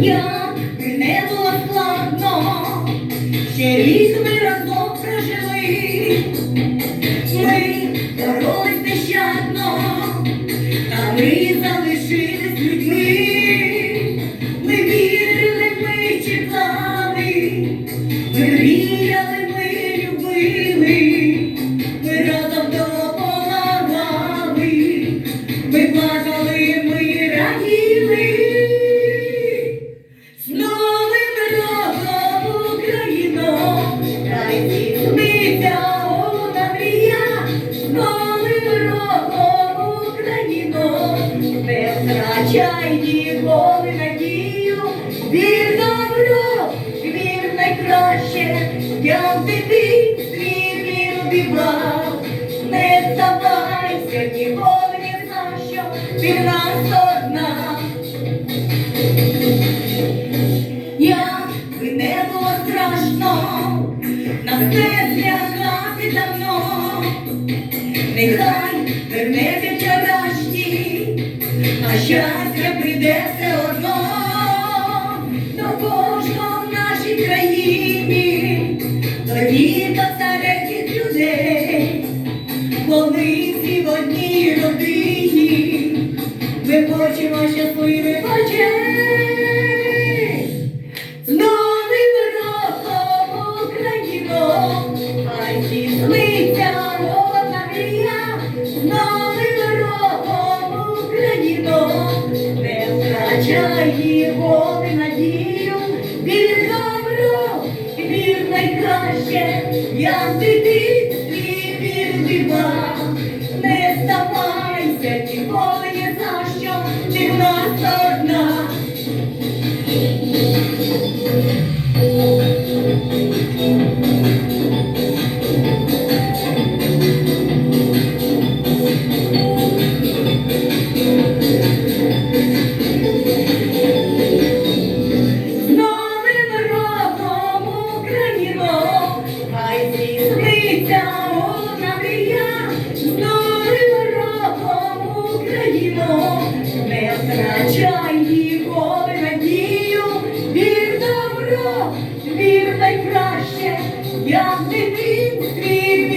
Я не було складно, ще рік ми разом. Вір добро, вір найкраще, я в дитинстві віру бігав, не здавайся ніколи ні за що, ти нас одна. Як би не було страшно, нас не злякати давно, нехай вернеться вчорашні, а щастя прийде діток стареньких людей, коли всі в одній родині, ми хочемо щасливих очей. З новим роком Україно, хай здійсниться одна мрія, з новим роком Україно, не втрачай ніколи надію, найкраще, я і дитинстві вірила, не здавайся ніколи ні за що, ти в нас добро, вір найкраще, я в дитинстві